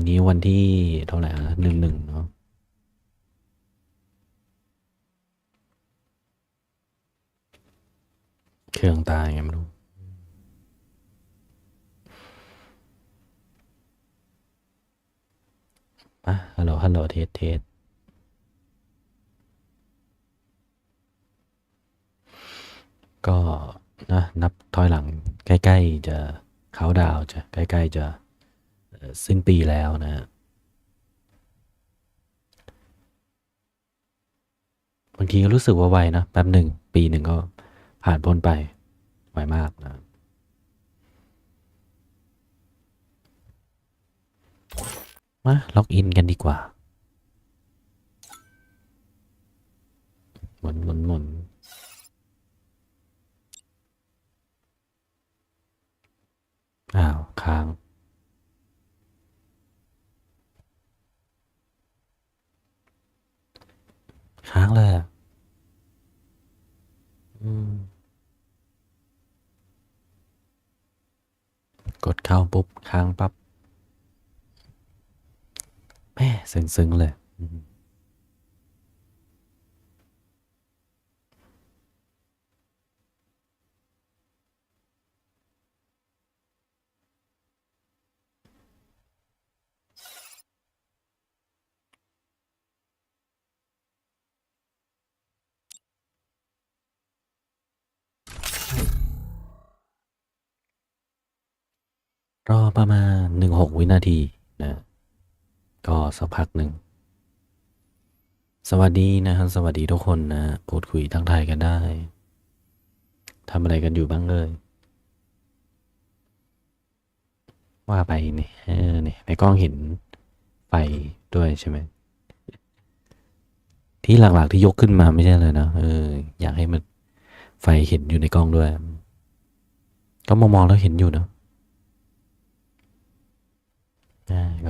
วันนี้วันที่เท่าไหร่อะหนึ่งหนึ่งเนาะเครื่องตายไงไม่รู้มาฮัลโหลฮัลโหลเทสเทสก็นะนับถอยหลังใกล้ ๆ จะเขาดาวจะใกล้ ๆ จะ เอ่อสิ้นปีแล้วนะฮะบางทีก็รู้สึกว่าไวนะแป๊บหนึ่งปีหนึ่งก็ผ่านพ้นไปไวมากนะมาล็อกอินกันดีกว่า หมุนหมุนหมุนอ้าว ค้าง ค้างเลยอะอืม กดเข้าปุ๊บ ค้างปั๊บแม่ซึ้งๆเลย อืม รอประมาณหนึ่งหกวินาทีนะ ก็สักพักหนึ่ง สวัสดีนะครับสวัสดีทุกคนนะพูดคุยทั้งไทายกันได้ทำอะไรกันอยู่บ้างเลยว่าไปเนี่ยเออนี่ยในกล้องเห็นไฟด้วยใช่ไหมที่หลักๆที่ยกขึ้นมาไม่ใช่เลยนะเอออยากให้มันไฟเห็นอยู่ในกล้องด้วย ก็มองๆแล้วเห็นอยู่เนาก็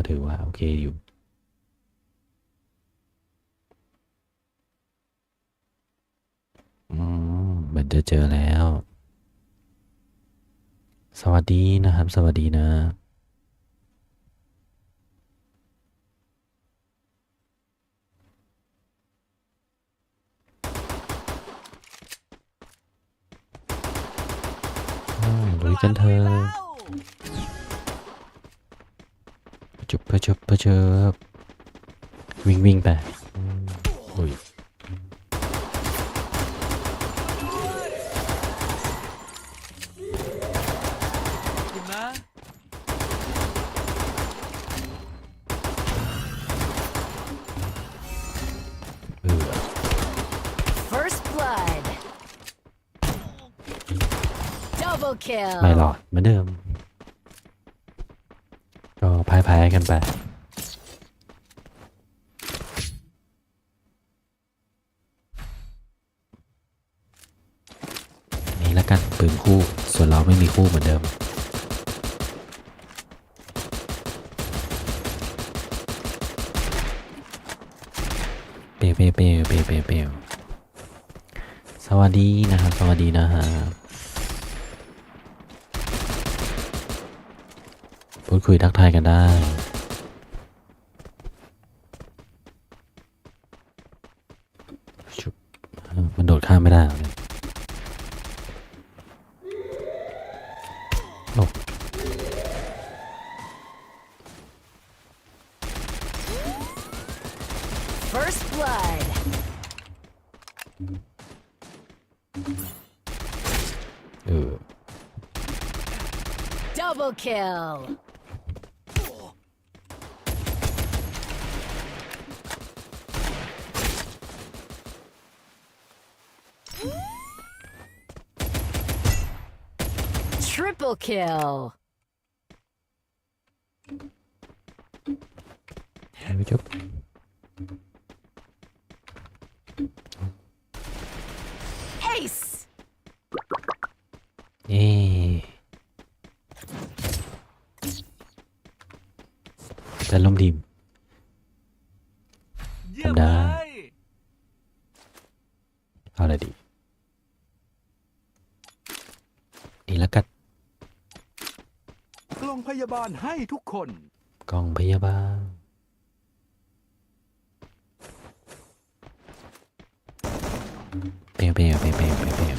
ถือว่าโอเคอยู่อืมเหมือนจะเจอแล้ว สวัสดีนะครับ สวัสดีนะ อืมลุยกันเถอะจุบเพอจุบเพอเจบวิ่งวิ่งไปโอ้ย First blood. Double kill. ไม่หรอดเหมือนเดิมายพายๆกันไป นี่แล้วกันปืนคู่ ส่วนเราไม่มีคู่เหมือนเดิม เปยวเปยวเปยวเปยวเปยวเปยวสวัสดีนะครับ สวัสดีนะฮะ ดคุยทักทายกันได้ชุบเอ้ามันโดดข้ามไม่ได้เหรอเนี่ยโอ้ First blood. เออ Double kill. Triple kill. ไม่จบ Ace. เอ๊ะแต่ล้มทีม เยี่ยมทำได้เลยเอาอะไรดีนี่แล้วกันกล่ องพยาบาลให้ทุกคน กล่องพยาบาล เปียวเปียวเปียวเปียวเปียวเปียว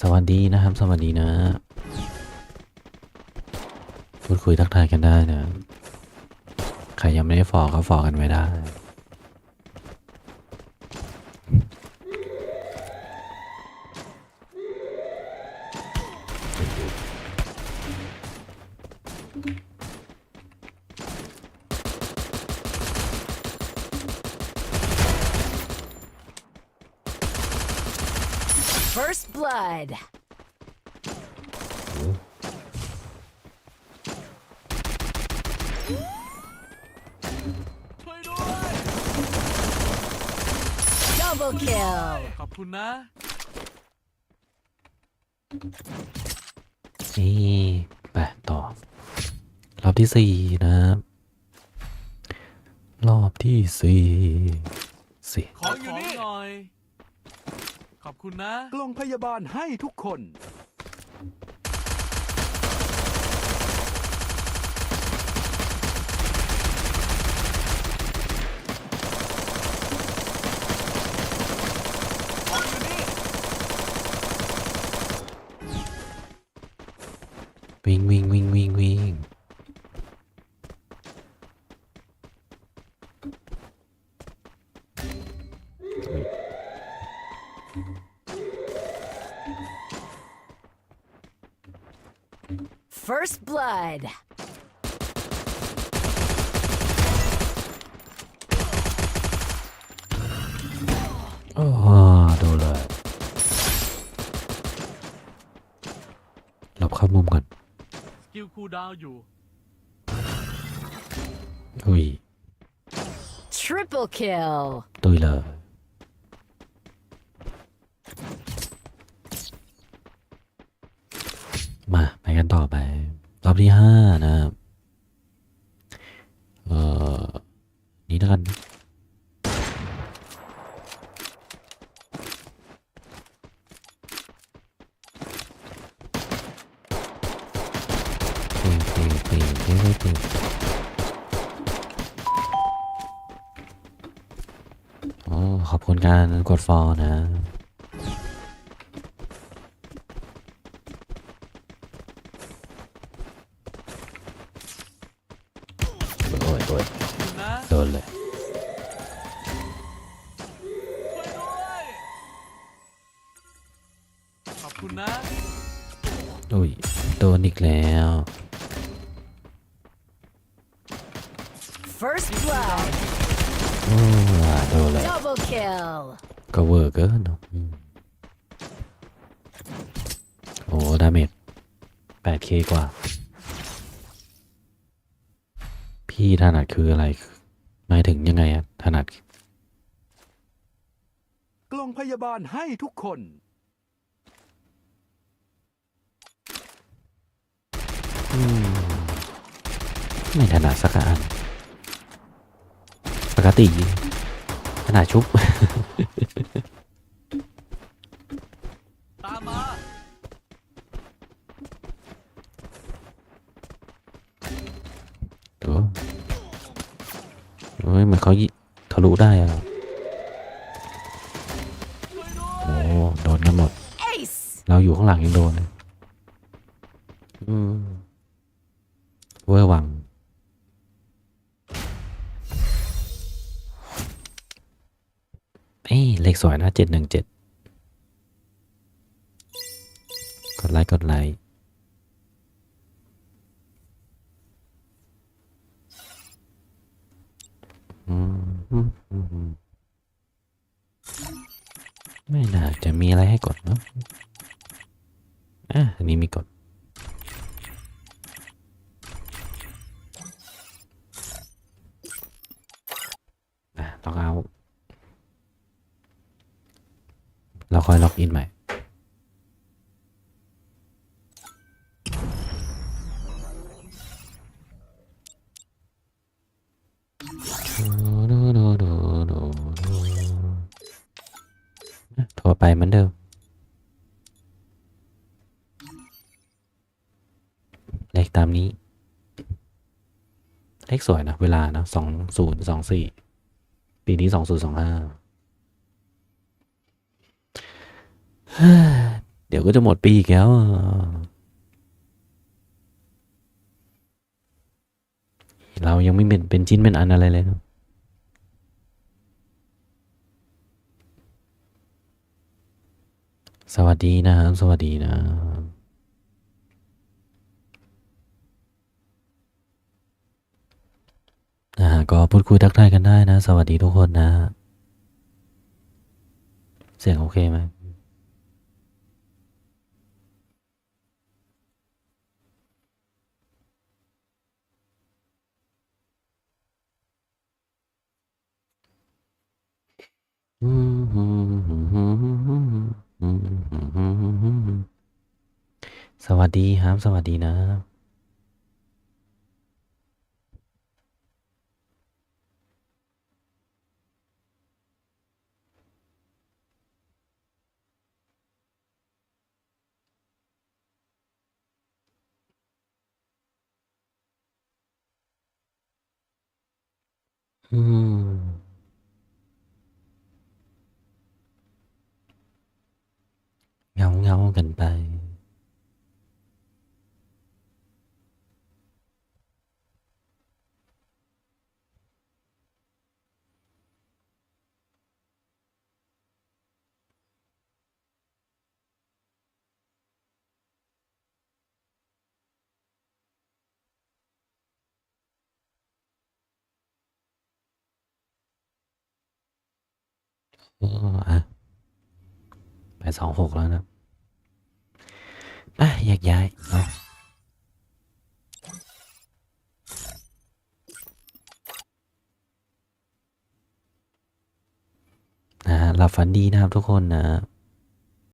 สวัสดีนะครับ สวัสดีนะ พูดคุยทักทายกันได้นะ ใครยังไม่ได้ฟอก็ฟอกันไว้ได้ First blood. ช่วยด้วย Double kill. ขอบคุณนะ นี่ไปต่อ รอบที่สี่นะครับ รอบที่สี่สี่ขออยู่นี่หน่อยข อบคุณนะ กล่องพยาบาลให้ทุกคนขออยู่นี่วิ่งวิ่งวิ่ง blood. โอ้โดนเลยหลบเข้ามุมก่อนสกิลคูลดาวน์อยู่ อุ้ย Triple kill. ตุยเลย มา ไปกันต่อไป รอบที่ห้านะครับเอ่อนี่แล้วกันปีนปีนปีนปีนปีนปีนโอ้ขอบคุณการกดฟอลนะ โดนอีกแล้ว First blood. โอ้ยโดนเลย Double kill. ก็เวอร์เกินเนอะอืมโอ้ ดาเมจ 8k กว่า พี่ถนัดคืออะไรหมายถึงยังไงอะถนัด กล่องพยาบาลให้ทุกคน อืม ไม่ถนัดสักอันปกติถนัดชุบตามมาตัวเฮ้ยเหมือนเขายิทะลุได้อะช่วยด้วยโอ้โดนกันหมด Ace. เราอยู่ข้างหลังยังโดนเลย เอ้เลขสวยนะเจ็ดหนึ่งเจ็ดกดไลค์กดไลค์ไม่น่าจะมีอะไรให้กดเนอะอะอันนี้มีกดอะล็อกเอาท์ เราค่อยล็อกอินใหม่ โทรไปเหมือนเดิม เลขตามนี้ เลขสวยนะ เวลานะสองศูนย์สองสี่ปีนี้สองศูนย์สองห้า เดี๋ยวก็จะหมดปีอีกแล้ว เรายังไม่เป็นเป็นชิ้นเป็นอันอะไรเลยนะสวัสดีนะครับสวัสดีนะอ่าก็พูดคุยทักทายกันได้นะ สวัสดีทุกคนนะ เสียงโอเคไหม สวัสดีครับ สวัสดีนะ อืม เงาเง ไปสองหกแล้วนะไปแยกย้ายเนาะนะฮะหลับฝันดีนะครับทุกคนนะ